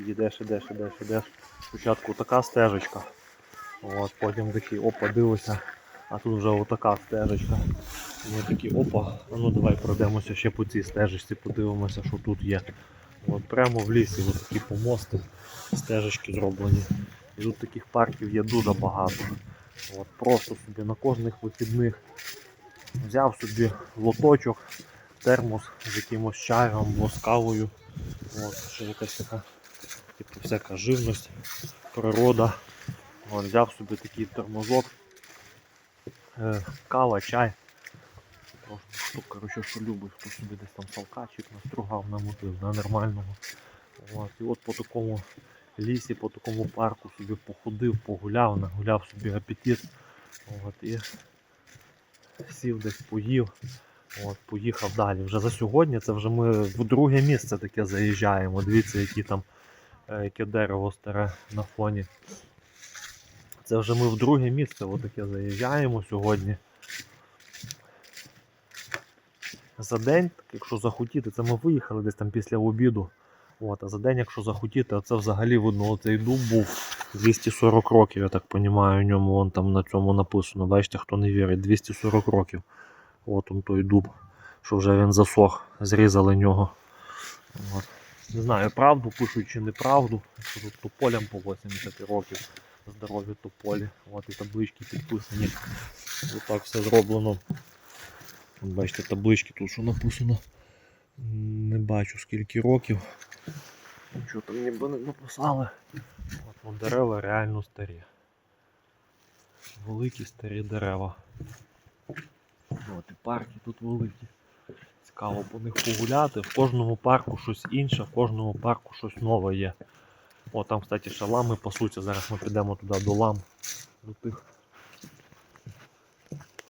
Йдеш, ідеш, ідеш, ідеш. Спочатку така стежечка. От, потім такий опа, дивишся, а тут вже отака стежечка. Ми такі опа, ну давай пройдемося ще по цій стежечці, подивимося, що тут є. От прямо в лісі от такі помости, стежечки зроблені. І тут таких парків є дуже багато. От, просто собі на кожних вихідних взяв собі лоточок, термос з якимось чаєм кавою. От, ще якась така, типу, всяка живність, природа. От, взяв собі такий термозок, е, кава, чай. Хто, коротше, що любить, хто собі десь там салкачик настругав, намотив на нормального. От, і от по такому лісі, по такому парку собі походив, погуляв, нагуляв собі апетит. От, і сів десь поїв. От, поїхав далі. Вже за сьогодні це вже ми в друге місце таке заїжджаємо. Дивіться, які там, яке дерево старе на фоні. Це вже ми в друге місце отаке заїжджаємо сьогодні. За день, якщо захотіти, це ми виїхали десь там після обіду. От, а за день, якщо захотіти, це взагалі видно, оцей дуб був 240 років, я так розумію, у ньому вон там на цьому написано. Бачите, хто не вірить, 240 років. От он той дуб, що вже він засох, зрізали нього. От. Не знаю, правду пишуть чи неправду, що тут тополям по 80 років здорові тополі. От і таблички підписані. Отак все зроблено. Бачите, таблички тут що написано. Не бачу скільки років. Нічого там ніби не написали. От вон дерева реально старі. Великі старі дерева. От і парки тут великі. Цікаво по них погуляти. В кожному парку щось інше, в кожному парку щось нове є. О, там, кстати, ще лами пасуться. Зараз ми підемо туди до лам, до тих